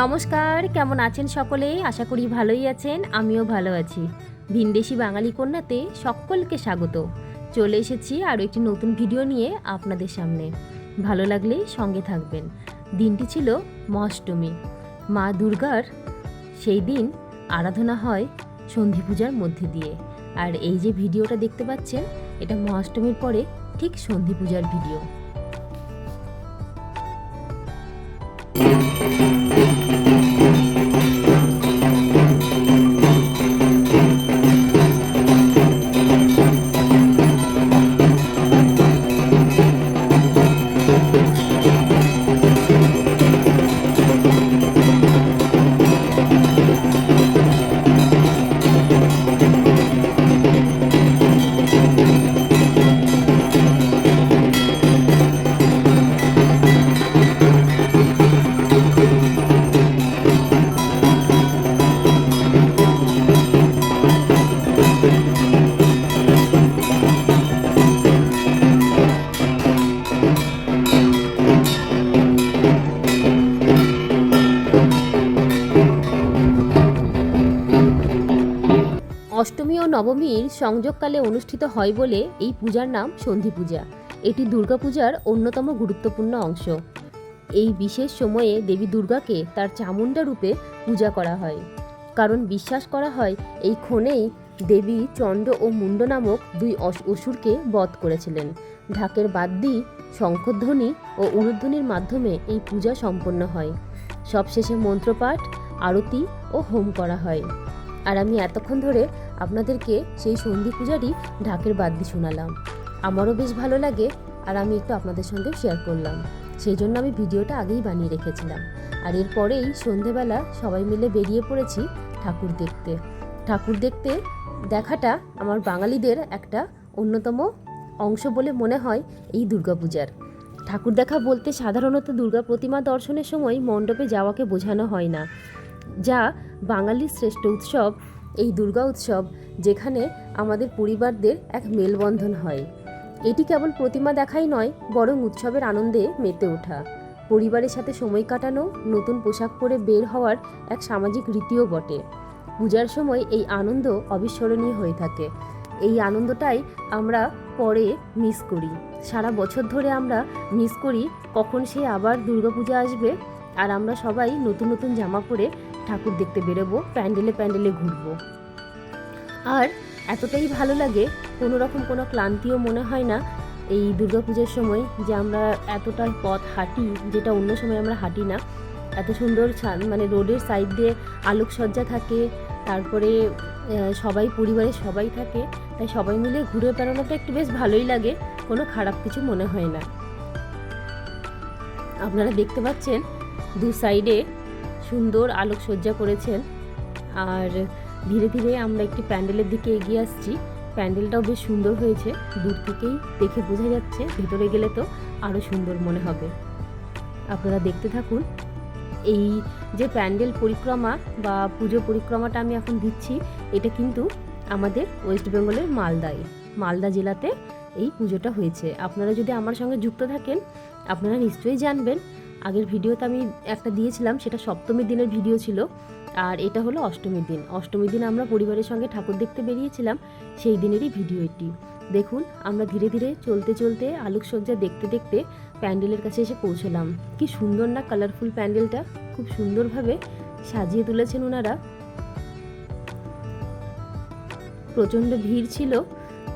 নমস্কার, কেমন আছেন সকলে? আশা করি ভালোই আছেন, আমিও ভালো আছি। ভিনদেশি বাঙালি কন্যাতে সকলকে স্বাগত। চলে এসেছি আরও একটি নতুন ভিডিও নিয়ে আপনাদের সামনে। ভালো লাগলে সঙ্গে থাকবেন। দিনটি ছিল মহাষ্টমী। মা দুর্গার সেই দিন আরাধনা হয় সন্ধি পূজার মধ্যে দিয়ে। আর এই যে ভিডিওটা দেখতে পাচ্ছেন, এটা মহাষ্টমীর পরে ঠিক সন্ধি পূজার ভিডিও। নবমীর সংযোগকালে অনুষ্ঠিত হয় বলে এই পূজার নাম সন্ধি পূজা। এটি দুর্গাপূজার অন্যতম গুরুত্বপূর্ণ অংশ। এই বিশেষ সময়ে দেবী দুর্গাকে তার চামুণ্ডা রূপে পূজা করা হয়। কারণ বিশ্বাস করা হয়, এই ক্ষণেই দেবী চণ্ড ও মুন্ড নামক দুই অস- অসুরকে বধ করেছিলেন। ঢাকের বাদ্যি, শঙ্খধ্বনি ও উলুধ্বনির মাধ্যমে এই পূজা সম্পন্ন হয়। সবশেষে মন্ত্রপাঠ, আরতি ও হোম করা হয়। আর আমি এতক্ষণ ধরে আপনাদেরকে সেই সন্ধি পূজারই ঢাকের বাদ্যি শোনালাম। আমারও বেশ ভালো লাগে আর আমি একটু আপনাদের সঙ্গে শেয়ার করলাম। সেই জন্য আমি ভিডিওটা আগেই বানিয়ে রেখেছিলাম। আর এরপরেই সন্ধেবেলা সবাই মিলে বেরিয়ে পড়েছি ঠাকুর দেখতে। ঠাকুর দেখতে দেখাটা আমার বাঙালিদের একটা অন্যতম অংশ বলে মনে হয় এই দুর্গাপূজার ঠাকুর দেখা বলতে সাধারণত দুর্গা প্রতিমা দর্শনের সময় মণ্ডপে যাওয়াকে বোঝানো হয় না। যা বাঙালির শ্রেষ্ঠ উৎসব এই দুর্গা উৎসব, যেখানে আমাদের পরিবারদের এক মেলবন্ধন হয়। এটি কেবল প্রতিমা দেখাই নয়, বরং উৎসবের আনন্দে মেতে ওঠা। পরিবারের সাথে সময় কাটানো, নতুন পোশাক পরে বের হওয়ার এক সামাজিক রীতিও বটে। পূজার সময় এই আনন্দ অবিস্মরণীয় হয়ে থাকে। এই আনন্দটাই আমরা পরে মিস করি। সারা বছর ধরে আমরা মিস করি কখন সে আবার দুর্গাপূজা আসবে, আর আমরা সবাই নতুন নতুন জামা পরে ঠাকুর দেখতে বেরোবো, প্যান্ডেলে প্যান্ডেলে ঘুরবো। আর এতটাই ভালো লাগে, কোনো রকম কোনো ক্লান্তিও মনে হয় না এই দুর্গাপূজার সময় যে আমরা এতটা পথ হাঁটি, যেটা অন্য সময় আমরা হাঁটি না। এত সুন্দর মানে রোডের সাইড দিয়ে আলোকসজ্জা থাকে, তারপরে সবাই, পরিবারের সবাই থাকে, তাই সবাই মিলে ঘুরে বেড়ানোটা একটু বেশ ভালোই লাগে, কোনো খারাপ কিছু মনে হয় না। আপনারা দেখতে পাচ্ছেন, দু সাইডে সুন্দর আলোকসজ্জা করেছেন। আর ধীরে ধীরে আমরা একটি প্যান্ডেলের দিকে এগিয়ে আসছি। প্যান্ডেলটাও বেশ সুন্দর হয়েছে। দূর থেকেই দেখে বোঝা যাচ্ছে ভেতরে গেলে তো আরও সুন্দর মনে হবে। আপনারা দেখতে থাকুন। এই যে প্যান্ডেল পরিক্রমা বা পুজো পরিক্রমাটা আমি এখন দিচ্ছি, এটা কিন্তু আমাদের ওয়েস্ট বেঙ্গলের মালদায়। মালদা জেলাতে এই পুজোটা হয়েছে। আপনারা যদি আমার সঙ্গে যুক্ত থাকেন, আপনারা নিশ্চয়ই জানবেন আগের ভিডিওতে আমি একটা দিয়েছিলাম, সেটা সপ্তমীর দিনের ভিডিও ছিল। আর এটা হলো অষ্টমীর দিন। অষ্টমীর দিন আমরা পরিবারের সঙ্গে ঠাকুর দেখতে বেরিয়েছিলাম, সেই দিনেরই ভিডিও এটি। দেখুন, আমরা ধীরে ধীরে চলতে চলতে আলোকসজ্জা দেখতে দেখতে প্যান্ডেলের কাছে এসে পৌঁছলাম। কি সুন্দর না কালারফুল প্যান্ডেলটা! খুব সুন্দরভাবে সাজিয়ে তুলেছেন ওনারা প্রচণ্ড ভিড় ছিল,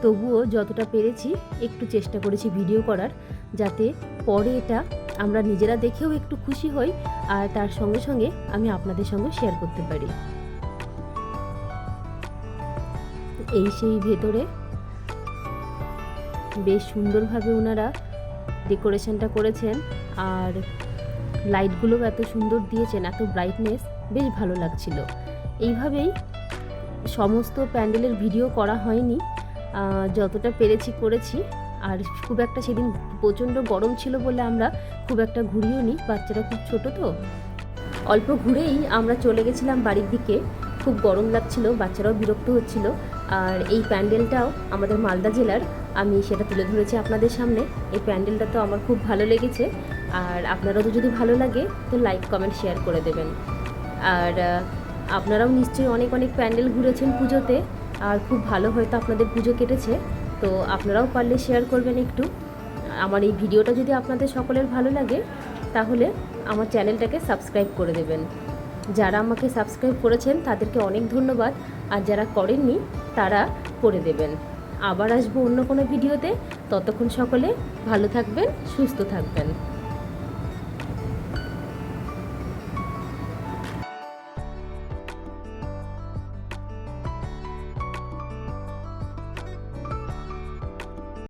তবুও যতটা পেরেছি একটু চেষ্টা করেছি ভিডিও করার, যাতে পরে এটা আমরা নিজেরা দেখেও একটু খুশি হই, আর তার সঙ্গে সঙ্গে আমি আপনাদের সঙ্গে শেয়ার করতে পারি। এই সেই ভেতরে বেশ সুন্দরভাবে ওনারা ডেকোরেশনটা করেছেন, আর লাইটগুলো এত সুন্দর দিয়েছেন, এত ব্রাইটনেস বেশ ভালো লাগছিল। এইভাবেই সমস্ত প্যান্ডেলের ভিডিও করা হয়নি। যতটা পেরেছি করেছি। আর খুব একটা সেদিন প্রচণ্ড গরম ছিল বলে আমরা খুব একটা ঘুরিও নি, বাচ্চারা খুব ছোট তো। অল্প ঘুরেই আমরা চলে গেছিলাম বাড়ির দিকে, খুব গরম লাগছিল, বাচ্চারাও বিরক্ত হচ্ছিল। আর এই প্যান্ডেলটাও আমাদের মালদা জেলার, আমি সেটা তুলে ধরেছি আপনাদের সামনে। এই প্যান্ডেলটা তো আমার খুব ভালো লেগেছে। আর আপনারাও তো যদি ভালো লাগে, তো লাইক, কমেন্ট, শেয়ার করে দেবেন। আর আপনারাও নিশ্চয়ই অনেক অনেক প্যান্ডেল ঘুরেছেন পুজোতে। আর খুব ভালো হয়তো আপনাদের পুজো কেটেছে। তো আপনারাও পারলে শেয়ার করবেন একটু। আমার এই ভিডিওটা যদি আপনাদের সকলের ভালো লাগে, তাহলে আমার চ্যানেলটাকে সাবস্ক্রাইব করে দেবেন। যারা আমাকে সাবস্ক্রাইব করেছেন, তাদেরকে অনেক ধন্যবাদ। আর যারা করেননি, তারা করে দেবেন। আবার আসব অন্য কোনো ভিডিওতে। ততক্ষণ সকলে ভালো থাকবেন, সুস্থ থাকবেন।